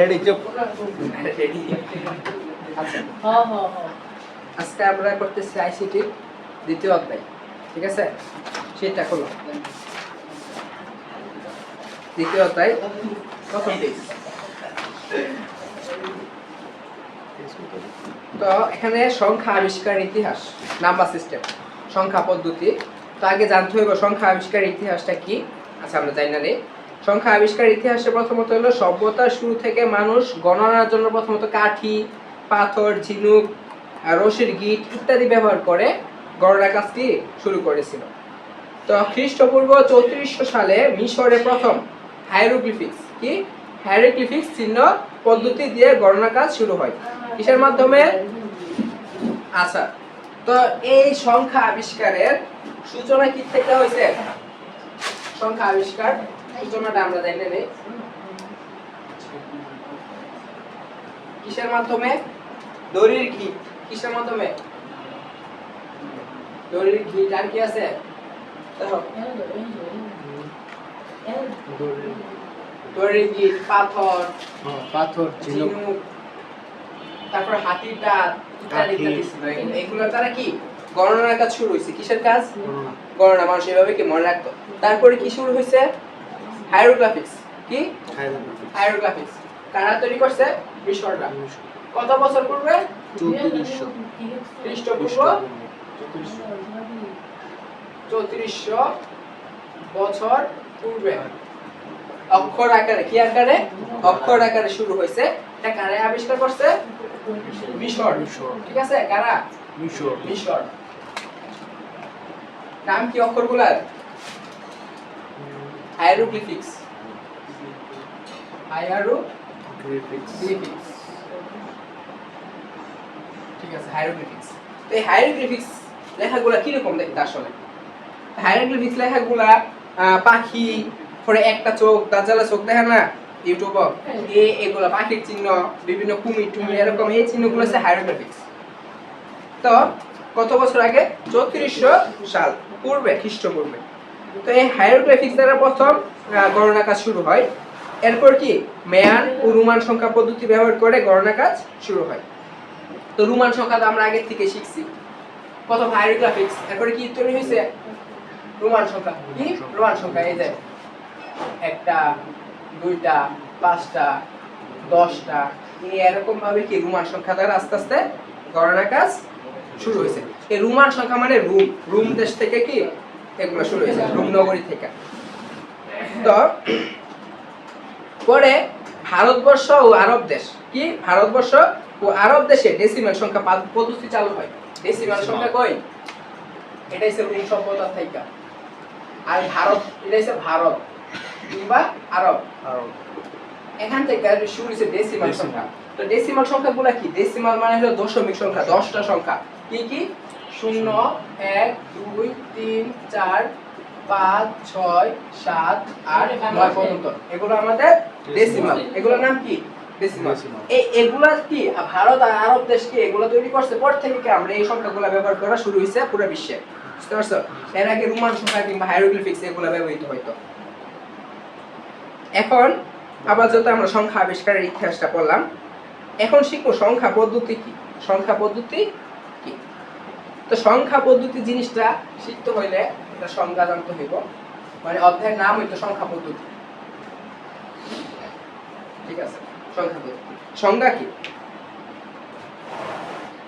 Ready চুপ ready হ্যাঁ হ্যাঁ হ্যাঁ। আজকে আমরা করতেছি আইসিটি দ্বিতীয় অধ্যায় ঠিক আছে? সেটা খোলো। দ্বিতীয় অধ্যায় প্রথম তো এখানে সংখ্যা আবিষ্কার ইতিহাস নাম্বার সিস্টেম সংখ্যা পদ্ধতি। তো আগে জানতে হইব সংখ্যা আবিষ্কার ইতিহাসটা কি? আচ্ছা আমরা জানি না রে। সংখ্যা আবিষ্কার ইতিহাসে প্রথমত হলো সভ্যতার শুরু থেকে মানুষ গণনার জন্য প্রথমত কাঠি, পাথর, ঝিনুক, রশির গিট ইত্যাদি ব্যবহার করে গণনা কাজটি শুরু করেছিল। তো খ্রিস্টপূর্ব চৌত্রিশশো সালে মিশরে প্রথম হাইরোগ্লিফিক্স কি? হাইরোগ্লিফিক্স চিহ্ন পদ্ধতি দিয়ে গণনা কাজ শুরু হয়। কিসের মাধ্যমে? আচ্ছা তো এই সংখ্যা আবিষ্কারের সূচনা কি থেকে হয়েছে? সংখ্যা আবিষ্কার সূচনাটা আমরা জানি নেই কিসের মাধ্যমে? দড়ির ঘি। কিসের মাধ্যমে? দড়ির ঘি। আর কি আছে? দড়ির ঘি পাথর হ্যাঁ, পাথর ঝিনুক। ঝিনুক। তারপর হাতির দাঁত ইত্যাদি ইত্যাদি দ্বারা কি? গণনার কাজ শুরু হয়েছে। কিসের কাজ। গণনা। মানুষ এভাবে কি মনে রাখতো? তারপরে কি শুরু হয়েছে? হাইরোগ্রাফিক্স কি। হাইরোগ্রাফিক্স কারা তৈরি করছে? মিশররা কত বছর পূর্বে? খ্রিস্টপূর্ব চৌত্রিশশো বছর পূর্বে। অক্ষর আকারে কি আকারে? অক্ষর আকারে শুরু হয়েছে। এটা কারে আবিষ্কার করছে? মিশর মিশর। ঠিক আছে? কারা? মিশর মিশর নাম কি অক্ষরগুলার? হাইরোগ্লিফিক্স হাইরোগ্লিফিক্স ঠিক আছে হাইরোগ্লিফিক্স তো এই হাইরোগ্লিফিক্স লেখাগুলা কীরকম দেখতে আসলে হাইরোগ্লিফিক্স লেখাগুলা পাখি পরে একটা চোখ দাজ্জালা চোখ দেখে না? ইউটিউব এ এগুলা পাখির চিহ্ন বিভিন্ন কুমির টুমির এরকম এই চিহ্নগুলো হচ্ছে হাইরোগ্লিফিক্স তো কত বছর আগে? চৌত্রিশশো সাল পূর্বে খ্রিস্টপূর্বে। তো এই হাইরোগ্লিফিক্স দ্বারা প্রথম গণনা কাজ শুরু হয়। এরপর কি? মেয়ান ও রোমান সংখ্যা পদ্ধতি ব্যবহার করে গণনা কাজ শুরু হয়। তো রোমান সংখ্যা তো আমরা আগে থেকে শিখছি। প্রথম হাইরোগ্রাফিক্স এরপরে কি তৈরি হয়েছে? রোমান সংখ্যা। কি? রোমান সংখ্যা, এই যে একটা, দুইটা, পাঁচটা, দশটা, এই এরকম ভাবে কি রোমান সংখ্যা দ্বারা আস্তে আস্তে গণনা কাজ শুরু হয়েছে। এই রোমান সংখ্যা মানে রুম। রুম দেশ থেকে কি? এগুলো শুরু হয়েছে রুম নগরী থেকে। তো পরে ভারতবর্ষ ও আরব দেশ। কি? ভারতবর্ষ ও আরব দেশে ডেসিমাল সংখ্যা পাদ- পদ্ধতি চালু হয়। ডেসিমাল সংখ্যা কই? এটা হচ্ছে রোম সভ্যতা থেকে। আর ভারত এটা হচ্ছে ভারত কিংবা আরব। এখান থেকে শুরু হয়েছে ডেসিমাল সংখ্যা। তো ডেসিমাল সংখ্যাগুলো কি? ডেসিমাল মানে হলো দশমিক সংখ্যা দশটা সংখ্যা। কি কি? শূন্য এক দুই তিন চার পাঁচ ছয় সাত আট নয় পর্যন্ত। এগুলো আমাদের ডেসিমাল এগুলোর নাম কি? ডেসিমাল এই এগুলা কি? ভারত আর আরব দেশ কি এগুলো তৈরি করছে? পর থেকে কি আমরা এই সংখ্যাগুলো ব্যবহার করা শুরু হয়েছে পুরো বিশ্বে। বুঝতে পারছ? এর আগে রোমান সংখ্যা কিংবা হাইরোগ্লিফিক্স এগুলো ব্যবহৃত হইতো। এখন আপাতত আমরা সংখ্যা আবিষ্কারের ইতিহাসটা পড়লাম। এখন শিখব সংখ্যা পদ্ধতি কি? সংখ্যা পদ্ধতি তো সংখ্যা পদ্ধতি জিনিসটা শিখতে হইলে এটা সংজ্ঞা জানতে হইব। মানে অধ্যায়ের নাম হইতো সংখ্যা পদ্ধতি। ঠিক আছে? সংখ্যা পদ্ধতি। সংজ্ঞা কি?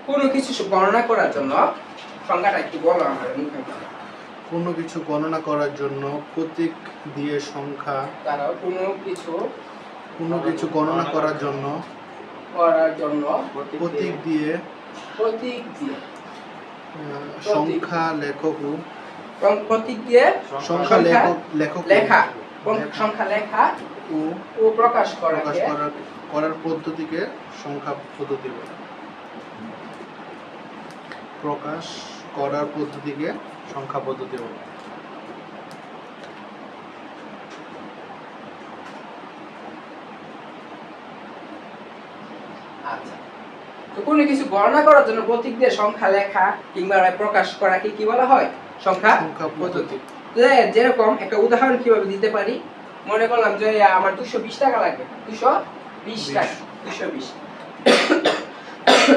কোনো কিছু গণনা করার জন্য সংজ্ঞাটা একটু বলো আমার মুখে। কোনো কিছু গণনা করার জন্য প্রতীক দিয়ে সংখ্যা তারাও কোনো কিছু কোনো কিছু গণনা করার জন্য করার জন্য প্রতীক দিয়ে প্রতীক দিয়ে। সংখ্যা লেখক প্রতীক দিয়ে সংখ্যা লেখক লেখক লেখা সংখ্যা লেখা ও ও প্রকাশ প্রকাশ করার করার পদ্ধতিকে সংখ্যা পদ্ধতি বলে। প্রকাশ করার পদ্ধতিকে সংখ্যা পদ্ধতি বলে আচ্ছা তো কোনো কিছু গণনা করার জন্য প্রতীক দিয়ে সংখ্যা লেখা কিংবা প্রকাশ করাকে কি বলা হয়? সংখ্যা পদ্ধতি যেরকম একটা উদাহরণ কীভাবে দিতে পারি? মনে করলাম যে আমার দুশো বিশ টাকা লাগবে। দুশো বিশ টাকা দুশো বিশ।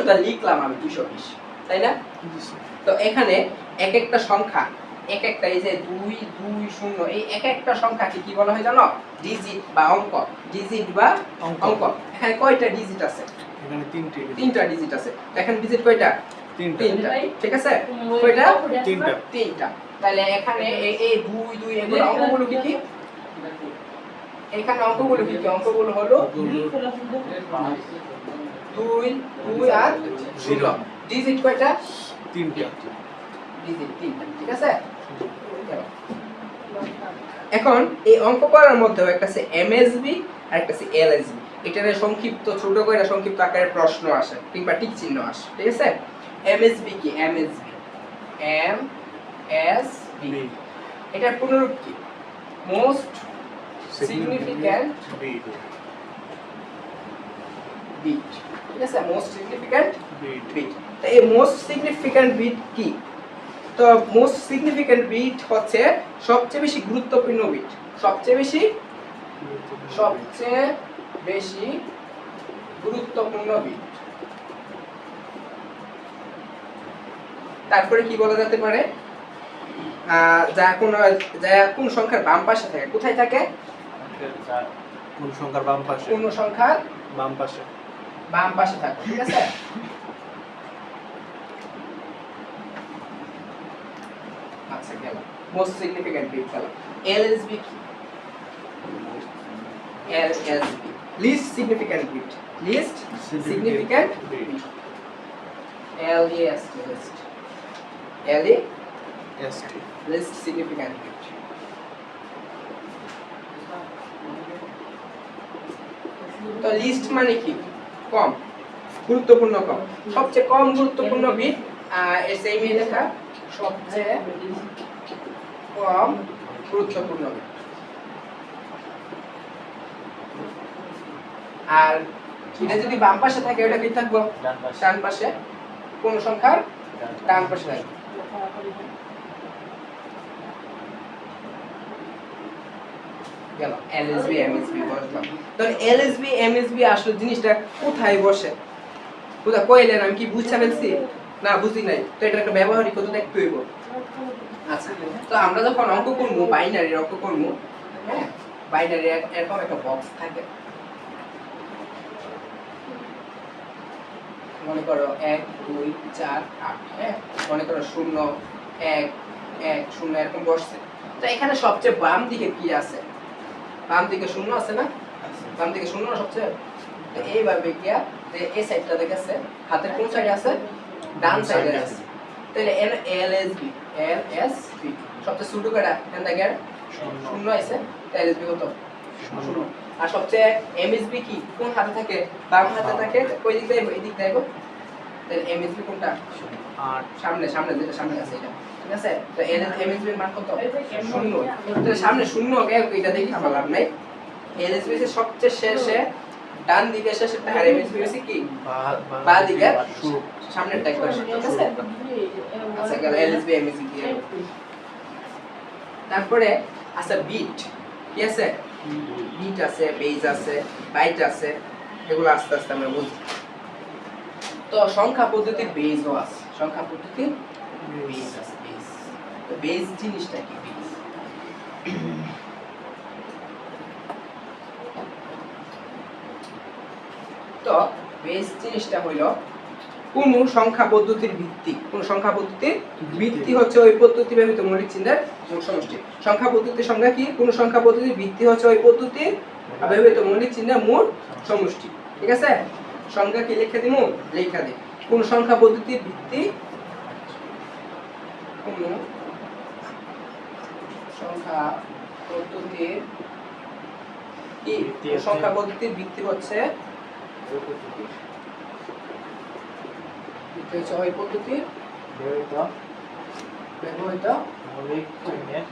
তা লিখলাম আমি দুশো বিশ তাই না? তো এখানে এক একটা সংখ্যা এক একটা এই যে দুই দুই শূন্য এই এক একটা সংখ্যাকে কি বলা হয় জানো? ডিজিট বা অঙ্ক। ডিজিট বা অঙ্ক। অঙ্ক। এখানে কয়টা ডিজিট আছে? এখানে তিনটি তিনটা ডিজিট আছে। এখানে ডিজিট কয়টা? তিনটা। তিনটা। ঠিক আছে? কয়টা? তিনটা। তিনটা। তাহলে এখানে এই এই দুই দুই এগুলো অঙ্কগুলো কি কি? এখানে অঙ্কগুলো কি কি? অঙ্কগুলো হলো দুই দুই আর শূন্য ডিজিট কয়টা? তিনটা। ডিজিট তিনটা। ঠিক আছে? এখন এই অঙ্ক করার মধ্যেও একটা আছে এমএসবি আর একটা আছে এলএসবি এটার সংক্ষিপ্ত ছোট করে সংক্ষিপ্ত আকারে প্রশ্ন আসে কিংবা টিক চিহ্ন আসে ঠিক আছে? এমএসবি কি? MSB M S B M S B এটার পুনরূপ কি? মোস্ট সিগনিফিক্যান্ট বিট বিট ঠিক আছে? মোস্ট সিগনিফিক্যান্ট বিট বিট তো এই মোস্ট সিগনিফিক্যান্ট বিট কি? তো মোস্ট সিগনিফিক্যান্ট বিট হচ্ছে সবচেয়ে বেশি গুরুত্বপূর্ণ বিট সবচেয়ে বেশি? সবচেয়ে বেশি গুরুত্বপূর্ণ বিট। তারপরে কি বলা যেতে পারে? যা কোন যা কোন সংখ্যার বাম পাশে থাকে কোথায় থাকে? কোন সংখ্যার বাম পাশে? কোন সংখ্যার বাম পাশে। বাম পাশে থাকে ঠিক আছে? আচ্ছা গেল। মোস্ট সিগনিফিক্যান্ট বিট গেল। এলএসবি কি? LSB least significant bit least significant bit bit LS least LE ST least significant bit তো লিস্ট মানে কি? কম। গুরুত্বপূর্ণ কম। সবচেয়ে কম গুরুত্বপূর্ণ বিট এর সেই মেয়ে লেখা সবচেয়ে কম গুরুত্বপূর্ণ বিট আর এটা যদি বাম পাশে থাকে ওটা কি থাকব? ডান পাশে। কোন সংখ্যার? ডান পাশে। থাকবে। গেল। এলএসবি এমএসবি বসলাম। তাহলে এলএসবি এমএসবি আসলে জিনিসটা কোথায় বসে? কোথায় কইলেন আমি কি বুঝতে পেরেছি? না বুঝি নাই। তো এটা একটা ব্যবহারিক কত দেখতে হইব। আচ্ছা তো আমরা যখন অঙ্ক করব বাইনারি অঙ্ক করব হ্যাঁ? বাইনারি এরকম একটা বক্স থাকে। মনে করো এক দুই চার আট হ্যাঁ? মনে করো শূন্য এক এক শূন্য এরকম বসছে। তো এখানে সবচেয়ে বাম দিকে কি আছে? বাম দিকে শূন্য আছে না? বাম দিকে শূন্য না সবচেয়ে? তো এইভাবে গিয়া যে এই সাইডটা দেখেছে হাতের কোন সাইডে আছে? ডান সাইডে আছে। তাহলে L L S B L S B. সবচেয়ে ছোট কটা এখান থেকে শূন্য। আছে। এল এস বি কত? শূন্য। আর সবচেয়ে এম এস বি কি? কোন হাতে থাকে? বাম হাতে থাকে? ওই দিক দিয়ে এই দিক দিয়ে তাহলে এম কোনটা? আট সামনে সামনে যেটা সামনে আছে এটা। ঠিক আছে? তো এল এম এস মান কত? শূন্য। তো সামনে শূন্য এটা দেখি আমার লাভ নাই। এল এস সবচেয়ে শেষে ডান দিকে শেষে আর এম এস বি কি? বা দিকে করে ঠিক আছে? আচ্ছা গেল L S B M S B তারপরে আচ্ছা বিট কি আছে? বিট আছে বেজ আছে বাইট আছে, এগুলো আস্তে আস্তে আমরা বুঝি। তো সংখ্যা পদ্ধতির বেজও আছে। সংখ্যা পদ্ধতির বেজ আছে বেজ তো বেজ জিনিসটা কি? বেজ তো বেজ জিনিসটা হইল কোন সংখ্যা পদ্ধতির ভিত্তি কোন সংখ্যা পদ্ধতির ভিত্তি। হচ্ছে ওই পদ্ধতি ব্যবহৃত মৌলিক যোগ সমষ্টি। সংখ্যা পদ্ধতির সংজ্ঞা কি? কোন সংখ্যা পদ্ধতির ভিত্তি হচ্ছে ওই পদ্ধতি ব্যবহৃত মৌলিক চিহ্নের মোট সমষ্টি। ঠিক আছে? সংখ্যা কি লিখে দিমু? লেখা দিই কোন সংখ্যা পদ্ধতির ভিত্তি কোন সংখ্যা পদ্ধতির কি? সংখ্যা পদ্ধতির ভিত্তি হচ্ছে ভিত্তি হচ্ছে ওই পদ্ধতির ব্যবহৃত। মৌলিক চিহ্নের।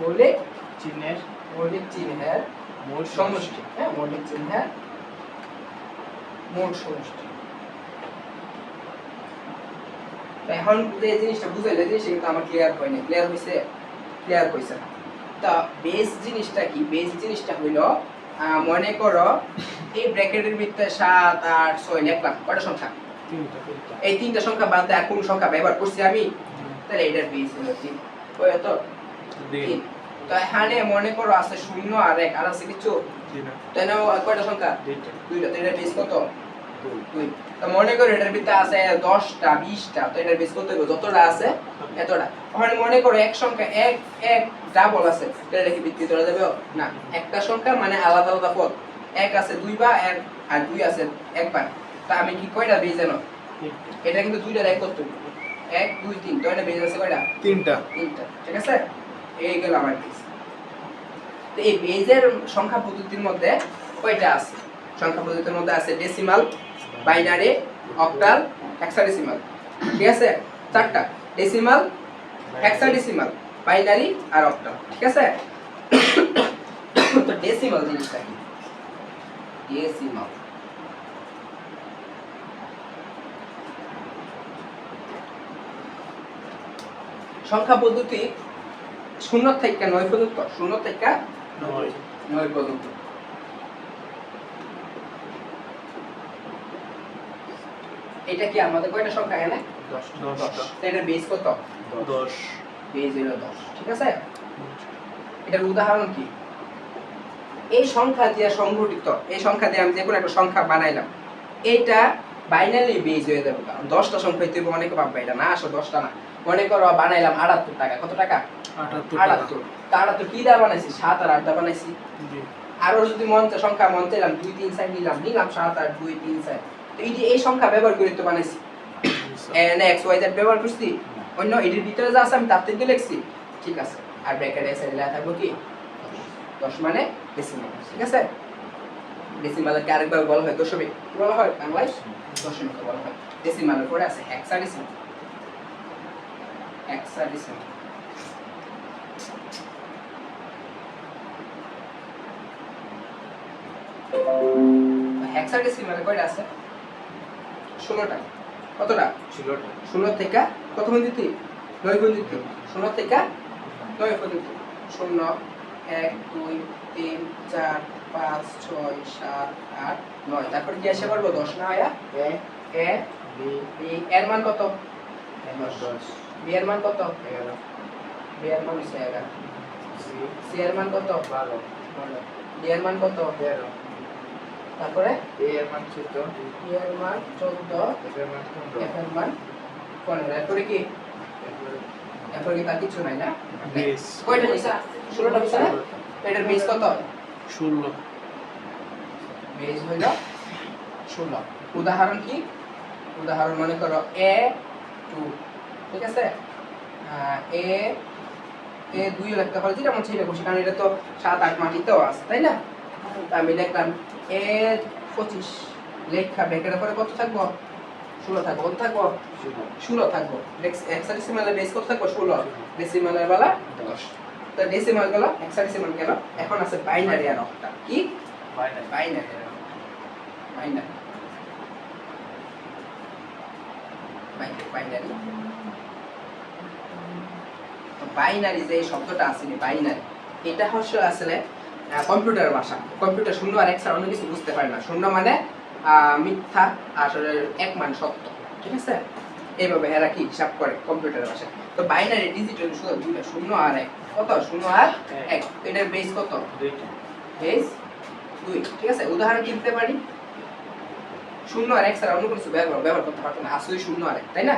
মৌলিক চিহ্নের। মৌলিক চিহ্নের মোট সমষ্টি। হ্যাঁ মৌলিক চিহ্নের মোট সমষ্টি। এখন যে জিনিসটা বুঝাইলে জিনিসটা কিন্তু আমার ক্লিয়ার হয়নি ক্লিয়ার হয়েছে ক্লিয়ার হয়েছে না। তা বেস জিনিসটা কি? বেস জিনিসটা হইল আহ, মনে করো এই ব্র্যাকেটের ভিতরে সাত আট ছয় লিখলাম কয়টা সংখ্যা? এই তিনটা সংখ্যা বাদ দিয়ে আর কোন সংখ্যা ব্যবহার করছি আমি তাহলে এটার বেস হলো তিন ওই তো? তিন তো এখানে মনে করো আছে শূন্য আর এক আর আছে কিছু? তাহলে কয়টা সংখ্যা? দুইটা। তো এটার বেস কত? দুই। দুই। তো মনে করো এটার ভিতরে আছে দশটা বিশটা তো এটার বেস কত যতটা আছে এতটা। ওখানে মনে করো এক সংখ্যা এক এক ডাবল আছে এটা কি বৃত্তি ধরা যাবে? না। একটা সংখ্যা মানে আলাদা আলাদা পদ। এক আছে দুইবার এক আর দুই আছে একবার তা আমি কি কয়টা বেজ জানো? এটা কিন্তু দুইটা এক করতে এক দুই তিন এটা বেজ আছে কয়টা? তিনটা। তিনটা। ঠিক আছে? এই গেল আমার বেজ তো এই বেজের সংখ্যা পদ্ধতির মধ্যে কয়টা আছে? সংখ্যা পদ্ধতির মধ্যে আছে ডেসিমাল বাইনারি অক্টাল হেক্সাডেসিমাল ঠিক আছে? চারটা। ডেসিমাল হেক্সাডেসিমাল বাইনারি আর অক্টাল ঠিক আছে? তো ডেসিমাল জিনিসটা কি? ডেসিমাল সংখ্যা পদ্ধতি শূন্য থেকে নয় পর্যন্ত শূন্য থেকে নয়। নয় পর্যন্ত। এটা কি আমাদের কয়টা সংখ্যা এখানে? দশটা। তো এটার বেস কত? দশ। বেস হলো দশ ঠিক আছে? এটার উদাহরণ কি? এই সংখ্যা দিয়ে সংগঠিত এই সংখ্যা দিয়ে আমি যে কোনো একটা সংখ্যা বানাইলাম এইটা বাইনারি বেজ হয়ে যাবে কারণ দশটা সংখ্যা হবে অনেকে ভাববে এটা না আসো দশটা না। মনে করো বানাইলাম আটাত্তর টাকা। কত টাকা? আটাত্তর তা আটাত্তর কি দা বানাইছি? সাত আর আট দা বানাইছি। আরও যদি মঞ্চ সংখ্যা মন চাইলাম দুই তিন সাইড নিলাম নিলাম সাত আট দুই তিন সাইড তো এই যে এই সংখ্যা ব্যবহার করে তো বানাইছি। এন এক্স ওয়াই জেড ব্যবহার করছি। অন্য এটির ভিতরে যা আছে আমি তার থেকে লিখছি। ঠিক আছে। আর ব্র্যাকেটে এসে লেখা থাকব কি? দশ। মানে ডেসিমাল ঠিক আছে? ডেসিমালকে আরেকবার বলা হয়? দশমিক বলা হয়? বাংলায় দশমিক বলা হয়। ডেসিমালের পরে আছে হেক্সাডেসিমাল হেক্সাডেসিমাল হেক্সাডেসিমালে কয়টা আছে? ষোলোটা। কতটা? ছিল ষোলো থেকে কত পর্যন্ত নয় পর্যন্ত ষোলো থেকে নয় পর্যন্ত শূন্য এক দুই তিন চার পাঁচ ছয় সাত আট নয়। তারপরে কি আসে পারব দশ না আয়া এ এ বি বি। এর মান কত? দশ। বি এর মান কত? এগারো। বি এর মান হচ্ছে এগারো। সি। এর মান কত? বারো। ডি এর মান কত? তেরো। তারপরে? এ এর মান চোদ্দ। ই এর মান চোদ্দ। এফ এর মান পনেরো। এফ এর মান পনেরো। এরপরে কি? এরপরে কি তার কিছু নাই না? কয়টা নিছা? ষোলোটা নিছা না? এটার বেস কত? ষোলো বেস হইল ষোলো উদাহরণ কি উদাহরণ মনে করো এ টু ঠিক আছে এ এ দুই লিখতে পারো যেটা মন বসে কারণ এটা তো সাত আট মাটিতেও আছে তাই না তা আমি লিখলাম এ পঁচিশ লেখা ব্র্যাকেটের পরে কত থাকব ষোলো থাকব কত থাকব ষোলো থাকব হেক্সাডেসিমালের বেস কত থাকব ষোলো ডেসিমালের বেলা দশ তো ডেসিমাল গেল হেক্সাডেসিমাল গেল। এখন আছে বাইনারি আর অক্টা কি? বাইনারি আর বাইনারি বাইনারি বাইনারি যে শব্দটা আছে বাইনারি এটা হচ্ছে আসলে কম্পিউটার ভাষা। কম্পিউটার শূন্য আর এক ছাড়া অন্য কিছু বুঝতে পারে না। শূন্য মানে আহ, মিথ্যা আসলে এক মানে সত্য। ঠিক আছে? এইভাবে এরা কি হিসাব করে কম্পিউটার ভাষায়? তো বাইনারি ডিজিটাল শুধু দুইটা শূন্য আর এক। কত? শূন্য আর এক। এটার বেস কত? দুইটা। বেস দুই। ঠিক আছে? উদাহরণ কি দিতে পারি? শূন্য আর এক ছাড়া অন্য কিছু ব্যবহার ব্যবহার করতে পারতো না। আসলে শূন্য আর এক তাই না?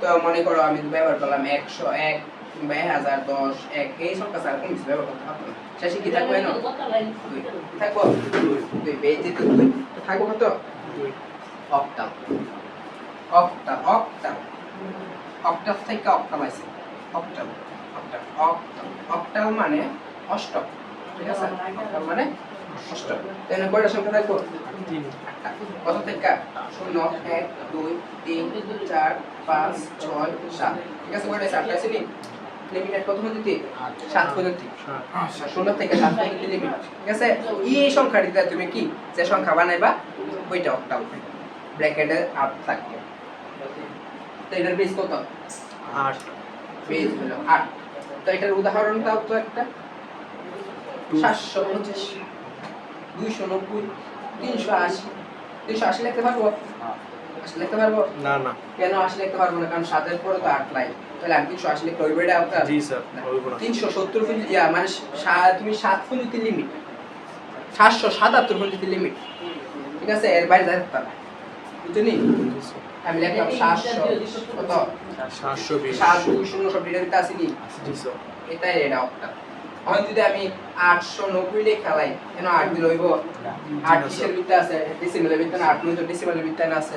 তো মনে করো আমি ব্যবহার করলাম একশো এক কিংবা এক হাজার দশ এক। এই সংখ্যা ছাড়া কোনো কিছু ব্যবহার করতে পারতো না। শেষে কি থাকবে? না দুই। থাকব? দুই। বেস যেহেতু দুই। থাকব কত? দুই। অক্টাল অক্টাল অক্টাল অক্টাল থেকে অক্টাল আছে। অক্টাল অক্টাল মানে অষ্টক ঠিক আছে? অক্টাল মানে অষ্টক। তাহলে কয়টা সংখ্যা কত? থেকে? শূন্য এক দুই তিন চার পাঁচ ছয় সাত। ঠিক আছে কয়টা? আটটা আছে নি? লিমিটেড কত পর্যন্ত সাত পর্যন্ত শূন্য থেকে সাত পর্যন্ত লিমিট ঠিক আছে? এই সংখ্যাটিতে তুমি কি? যে সংখ্যা বানাইবা ওইটা অক্টাল ব্র্যাকেটে আট থাকবে তো এটার বেস কত? আট। বেস হলো আট। তো এটার উদাহরণ দাও তো একটা। সাতশো পঁচিশ দুইশো নব্বই তিনশো আশি। তিনশো আশি লিখতে পারব? আশি লিখতে পারব? না না। কেন আশি লিখতে পারব না? কারণ সাতের পরে তো আট লাই তাহলে আমি তিনশো আশি লিখতে হইবে এটা আপনার জি স্যার তিনশো সত্তর ফুল ইয়া মানে তুমি সাত ফুল লিমিট সাতশো সাতাত্তর ফুল লিমিট ঠিক আছে? এর বাইরে যাইতে পারবে বুঝলি আমি লিখলাম সাতশো। কত? সাতশো সাত দুই শূন্য সব ডিটেলটা আসেনি এটাই এটা অক্টাল যদি আমি আটশো নব্বই লিখে খেলাই কেন আট দিল হইব? আট কিসের আছে? ডিসিমেলের না আট নয় ডিসিমেলের না আছে।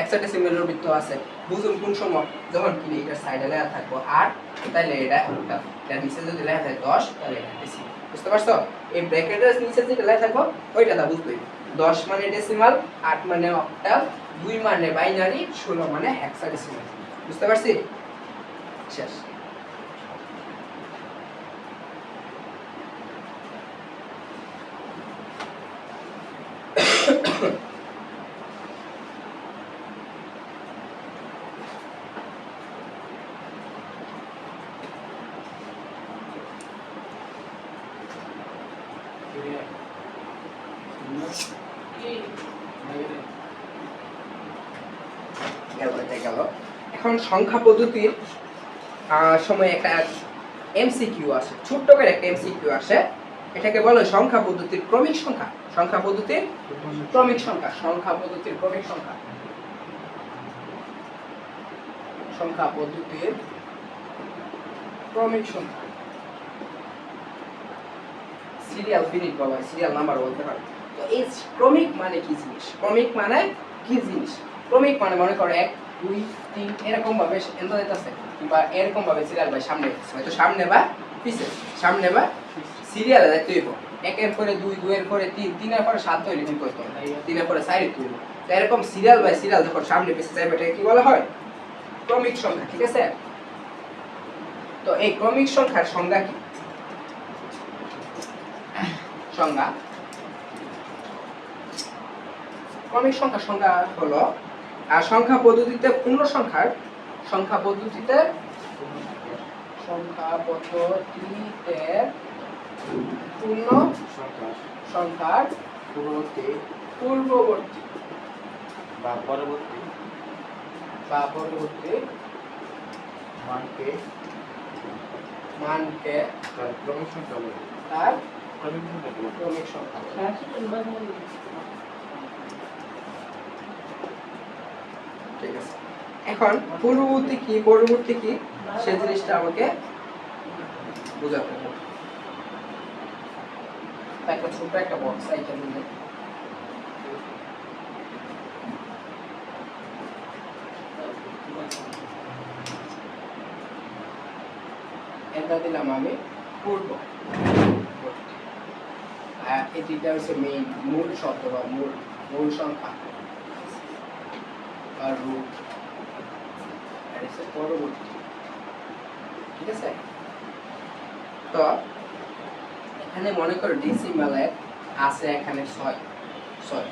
একশো ডিসিমেলের ভিত্তি আছে। বুঝুন কোন সময়? যখন কিনে এটার সাইডে লেখা থাকব আট তাহলে এটা অক্টাল এটার নিচে যদি লেখা থাকে দশ তাহলে এটা ডেসিমেল বুঝতে পারছ? এই ব্র্যাকেটের নিচে যেটা লেখা থাকব ওইটা তা বুঝতে দশ মানে ডেসিমাল আট মানে অক্টাল দুই মানে বাইনারি ষোলো মানে হেক্সাডেসিমাল বুঝতে পারছি? শেষ গেল এটা গেল এখন সংখ্যা পদ্ধতির সময় একটা এমসিকিউ আসে, ছোট্ট করে একটা এমসিকিউ আসে। এটাকে বলে সংখ্যা পদ্ধতির ক্রমিক সংখ্যা। সংখ্যা পদ্ধতির ক্রমিক সংখ্যা সংখ্যা পদ্ধতির ক্রমিক সংখ্যা। সংখ্যা পদ্ধতির ক্রমিক সংখ্যা। সিরিয়াল ফিনিট বাবা সিরিয়াল নাম্বার বলতে পারে। তো এই ক্রমিক মানে কি জিনিস? ক্রমিক মানে কি জিনিস? ক্রমিক মানে মনে করো এক দুই তিন এরকম ভাবে এন্দ দিতেছে কিংবা এরকম ভাবে সিরিয়াল বাই সামনে হয়তো সামনে বা পিছে। সামনে বা সিরিয়ালে যাইতে হইব। একের পরে দুই, দুইয়ের পরে তিন, তিনের পরে সাত তৈরি কি করতে তিনের পরে চার তৈরি তো এরকম সিরিয়াল বাই সিরিয়াল যখন সামনে, পিছে যাইবে এটাকে কি বলা হয়? ক্রমিক সংখ্যা, ঠিক আছে? তো এই ক্রমিক সংখ্যার সংজ্ঞা কি? সংজ্ঞা? ক্রমিক সংখ্যা সংজ্ঞা হলো সংখ্যা পদ্ধতিতে পূর্ণ সংখ্যার সংখ্যা পদ্ধতিতে সংখ্যা পদ্ধতিতে পূর্ণ সংখ্যার পূর্ববর্তী। পূর্ববর্তী। বা পরবর্তী। বা পরবর্তী মানকে মানকে তার ক্রমিক সংখ্যা বলে। তার ক্রমিক সংখ্যা বলে ক্রমিক সংখ্যা বলে। ঠিক আছে। এখন পূর্ববর্তী কি, পরবর্তী কি, সে জিনিসটা আমাকে বোঝাতে হবে। একটা দিলাম আমি পূর্ব। আর এটিটা হচ্ছে মেইন মূল শব্দ বা মূল মূল সংখ্যা। আর রুট হচ্ছে পরবর্তী। ঠিক আছে? তো এখানে মনে করো ডিসিমালে আছে এখানে ছয়। ছয়।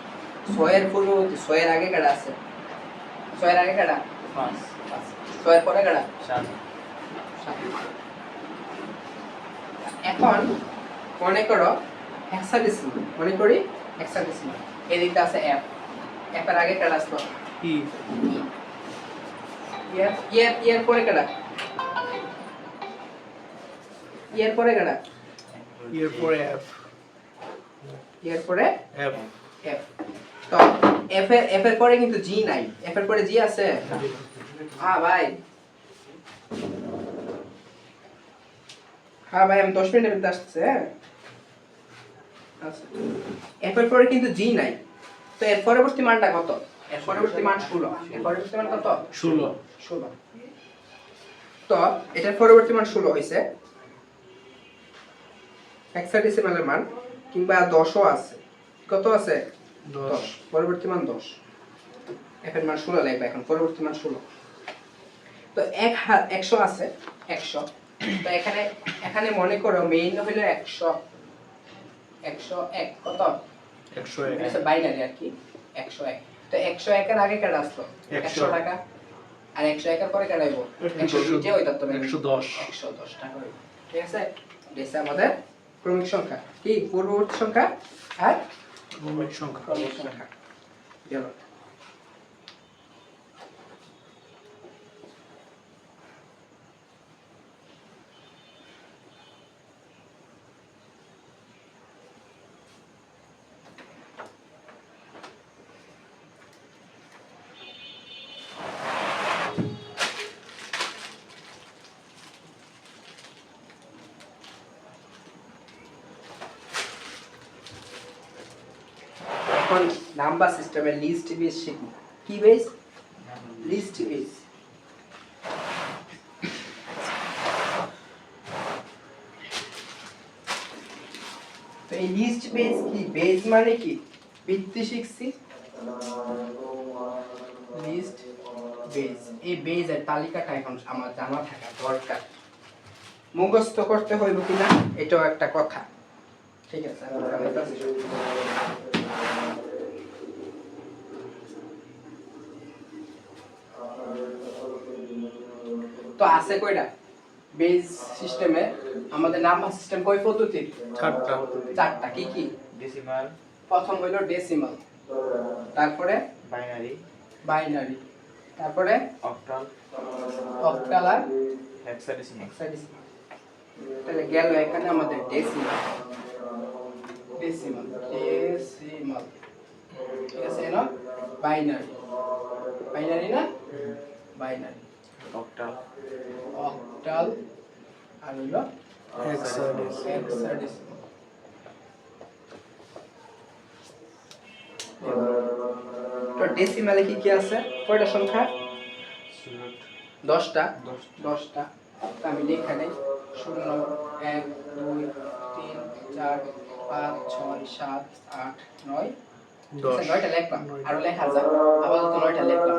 ছয়ের পূর্ববর্তী ছয়ের আগে কাটা আছে? ছয়ের আগে কাটা পাঁচ। ছয়ের পরে কাটা সাত। এখন মনে করো হেক্সাডেসিমাল মনে করি? হেক্সাডেসিমাল এদিকে আছে এফ এফ এর আগে কাটা আসলো? ই ইয়ার ইয়ার ইয়ার পরে কাটা ইয়ার পরে কাটা এর পরে এফ ইয়ার পরে এফ এফ তো এফ এর এফ এর পরে কিন্তু জি নাই। এফ এর পরে জি আছে। হ্যাঁ ভাই। হ্যাঁ ভাই আমি দশ মিনিটের মধ্যে আসতেছে হ্যাঁ? আচ্ছা। এফ এর পরে কিন্তু জি নাই। তো এর পরবর্তী মানটা কত? এর পরবর্তী মান ষোলো। এর পরবর্তী মান কত? ষোলো। ষোলো। তো এটার পরবর্তী মান ষোলো হয়েছে হেক্সাডেসিমালের মান কিংবা দশও আছে। কত আছে? দশ। দশ। পরবর্তী মান দশ। এফ মান ষোলো লাগবে এখন পরবর্তী মান ষোলো। তো এক হা- একশো আছে একশো। তো এখানে এখানে মনে করো মেইন হইল একশো। একশো এক কত? একশো এক। বাইনারি আর কি। একশো এক। তো একশো একের আগে কেটে আসলো। একশো। টাকা। আর একশো একের পরে কেটে আইবো একশো দুইটা ওই তত্ত্ব একশো দশ। একশো দশ টাকা হইবো ঠিক আছে? এটা হচ্ছে আমাদের ক্রমিক সংখ্যা। কি? পূর্ববর্তী সংখ্যা আর ক্রমিক সংখ্যা। ক্রমিক সংখ্যা গেল এখন নাম্বার সিস্টেমের লিস্ট বেস শিখব কি বেস লিস্ট বেস তো এই লিস্ট বেস কি? বেস মানে কি? ভিত্তি শিখছি লিস্ট বেস এই বেজের তালিকাটা এখন আমার জানা থাকা দরকার। মুখস্থ করতে হইব কিনা? এটাও একটা কথা। ঠিক আছে আমি জানাইতাছি সব। তো আছে কয়টা বেজ সিস্টেমে আমাদের নাম্বার সিস্টেম কয় পদ্ধতির চারটা। চারটা কি কি? ডেসিমাল প্রথম হইল ডেসিমাল তারপরে? বাইনারি বাইনারি তারপরে? অক্টাল অক্টাল আর হেক্সাডেসিমাল হেক্সাডেসিমাল তাহলে গেল এখানে আমাদের ডেসিমাল ডেসিমাল ডেসিমাল ঠিক আছে না? বাইনারি বাইনারি না? বাইনারি অক্টাল অক্টাল আর হেক্সাডেসিমাল হেক্সাডেসিমাল তো ডেসিমালে কি কি আছে কয়টা সংখ্যা সিলেট দশটা দশ দশটা তো আমি লেখা নেই শূন্য এক দুই তিন চার পাঁচ ছয় সাত আট নয় দশ আচ্ছা, নয়টা লিখলাম নয়টা। আরও লেখা যায় আপাতত নয়টা লিখলাম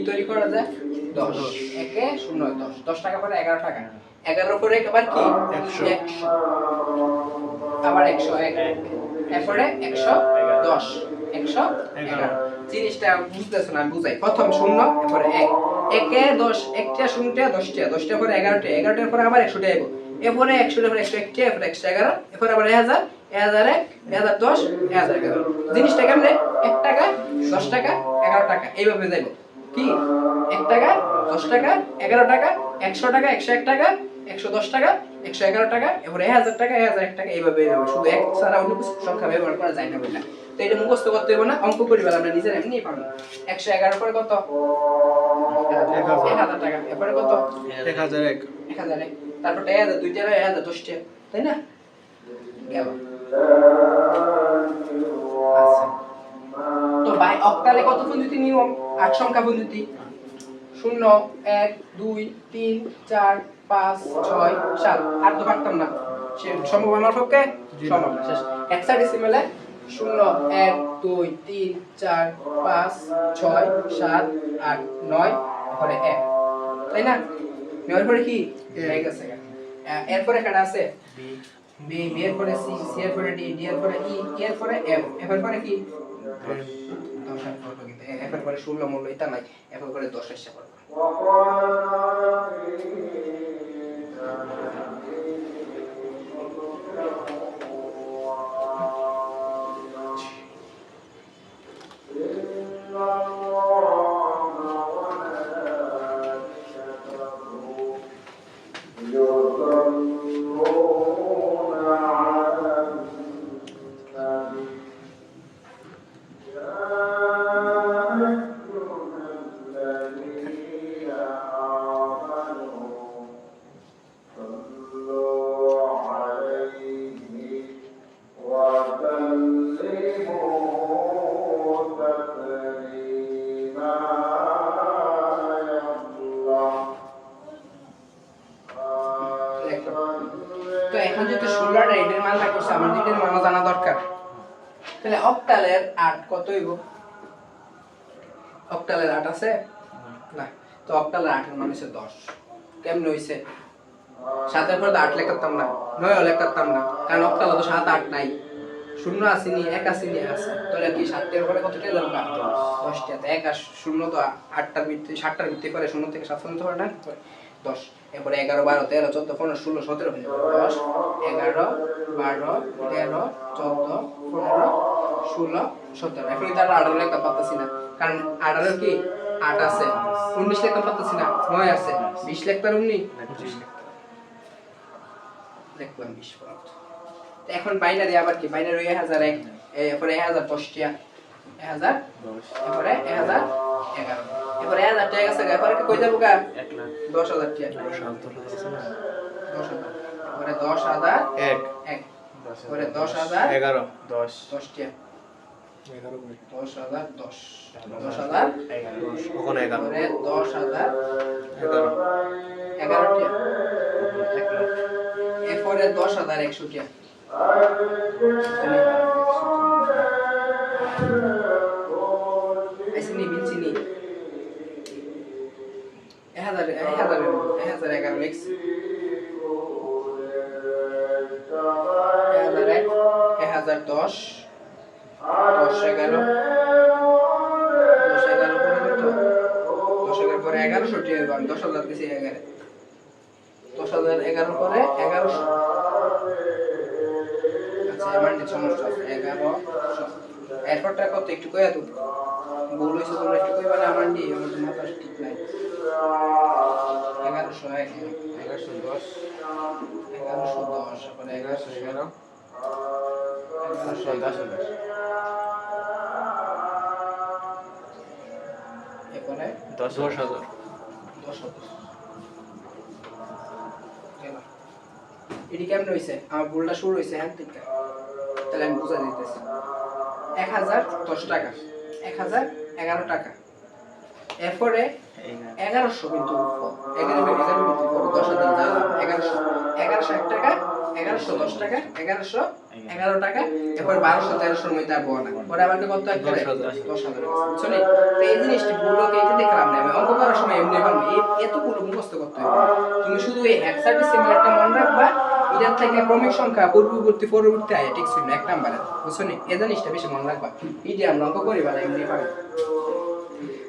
কি তৈরি করা যায়? দশ। একে শূন্য দশ। দশ টাকা পরে এগারো টাকা। এগারো পরে আবার কি? একশো। আবার একশো এক। এরপরে একশো দশ। একশো এগারো। জিনিসটা বুঝতেছো না বুঝাই। প্রথম শূন্য এরপরে এক। একে দশ একটা শূন্যটা দশটা। দশটা পরে এগারোটা। এগারোটার পরে আবার একশোটা এগো। এরপরে একশোটার পরে একশো একটা এরপরে একশো এগারো। এরপরে আবার এক হাজার এক হাজার এক এক হাজার দশ এক হাজার এগারো। জিনিসটা কেমনে? এক টাকা দশ টাকা এগারো টাকা। এইভাবে যাইব। কি? এক টাকা দশ টাকা এগারো টাকা একশো টাকা একশো এক টাকা একশো দশ টাকা একশো এগারো টাকা এরপরে এক হাজার টাকা এক হাজার এক টাকা এইভাবে এইভাবে। শুধু এক ছাড়া অন্য কিছু সংখ্যা ব্যবহার করা যায় না বলে। তো এটা মুখস্থ করতে হবে না অঙ্ক করি বলে আমরা নিজের এমনি পাবো। একশো এগারো পরে কত? এক হাজার। এক হাজার টাকা। এরপরে কত? এক হাজার এক। এক হাজার এক। তারপর এক হাজার দুইটা এক হাজার দশটা তাই না? গেল। আচ্ছা। তো বাই অক্টালে কত পদ্ধতি নিয়ম? আট সংখ্যা পদ্ধতি শূন্য এক দুই তিন চার পাঁচ ছয় সাত। আর তো পারতাম না। সে সম্ভব আমার পক্ষে সম্ভব না শেষ। হেক্সাডেসিমেলে শূন্য এক দুই তিন চার পাঁচ ছয় সাত আট নয় তারপরে এক। তাই না? পরে কি? এক। আছে এরপরে কাটা আছে। বি। বি এর পরে সি সি এর পরে ডি ডি এর পরে ই ই এর পরে এফ এফ এর পরে কি? দশ আর করব কিন্তু এফ এর পরে ষোলো মূল্য এটা নাই এফের পরে দশ এসে অক্টালের আট, কত হইব? অক্টালের আট আছে? না, তো অক্টালের আটের মান হচ্ছে দশ। কেমন হইছে? সাতের পরে আট লেখাতাম না নয় লেখাতাম না, কারণ অক্টালে তো সাত আট নাই। শূন্য আসেনি, এক আসেনি আছে। তাহলে কি সাতটার পরে কতটা দরকার দশটা তো এক আর শূন্য তো আটটার ভিত্তি, সাতটার ভিত্তি করে শূন্য থেকে সাত পর্যন্ত হয় না? দশ। এরপরে এগারো, বারো, তেরো, চোদ্দ, পনেরো, ষোলো, সতেরো দশ, এগারো, বারো, তেরো, চোদ্দ, পনেরো ষোলো সতেরো এখন তারা আঠারো লেখা পারতেছি না। কারণ আঠারো কি? আট আছে। উনিশ লেখা পারতেছি না? নয় আছে। বিশ লেখতার উনিশ দেখলাম বিশ এখন বাইনারি আবার কি? বাইনারি এক হাজার এক এরপরে এক হাজার দশটিয়া এক হাজার দশ এরপরে এক হাজার এগারো এরপরে এক হাজার টাকা আছে এরপরে কি কই যাব গা? দশ হাজার টাকা। দশ হাজার এরপরে দশ হাজার এক। এক। এরপরে দশ হাজার এগারো। দশ। দশ টাকা এগারো কই? দশ হাজার দশ। দশ হাজার এগারো। ওখানে এগারো? দশ হাজার এগারো। এগারো এক এরপরে দশ হাজার এক হাজার এক হাজার এক হাজার এগারো এক হাজার এক এক হাজার দশ। দশ এগারো। দশ এগারো পরে কত? দশ এগারো পরে এগারোশো টিয়া আমি দশ হাজার দিছি এগারো দশ হাজার এগারো পরে এগারোশো। আচ্ছা এবার নিয়ে সমস্যা আছে। এগারো এরপরটা কত? একটু কয়া তো ভুল হয়েছে তোমরা একটু কইবা না নিয়ে আমার মাথা ঠিক নাই। এগারোশো এক। এগারোশো দশ। এগারোশো দশ। এগারোশো এগারোশো এগারো। এগারোশো এরপরে দশ দশ হাজার। দশ হাজার। এটি কেমন হয়েছে আমার ভুলটা শুরু হয়েছে হ্যাঁ ঠিক তাহলে আমি বুঝা দিতেছি। এক হাজার দশ টাকা। এক হাজার এগারো টাকা। এরপরে এগারোশো কিন্তু এগারো এগারো বিক্রি করো দশ হাজার এগারোশো। এগারোশো এক টাকা এগারোশো দশ টাকা এগারোশো এগারো টাকা এরপর বারোশো তেরোশোর মধ্যে আর বনা পরে আমাকে কত এক দশ হাজার। দশ হাজার বুঝছ নি? তো এই জিনিসটি ভুলকে এটা দেখলাম না। আমি অঙ্ক করার সময় এমনি পারব এই এতগুলো মুখস্থ করতে হবে। তুমি শুধু এই হেক্সাডেসিমালটা মনে রাখবা এটার থেকে ক্রমিক সংখ্যা পূর্ববর্তী পরবর্তী আয় ঠিক ছিল এক নাম্বারে বুঝছ নি? এই জিনিসটা বেশি মনে রাখবা। ইডি আমরা অঙ্ক করি বা এমনি পারব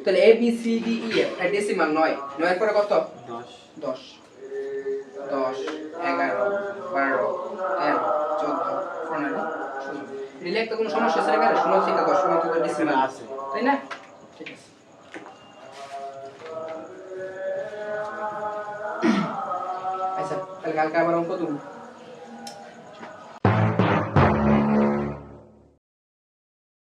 তাহলে A B C D E F decimal নয়। নয়ের পরে কত? দশ। দশ। দশ এগারো বারো তেরো চোদ্দ পনেরো ষোলো। রিলে একটা কোনো সমস্যা আছে এখানে ষোলো থেকে দশ পর্যন্ত তো ডিসিমাল আছে। তাই না? ঠিক আছে। আচ্ছা তাহলে কালকে আবার অঙ্ক দেবো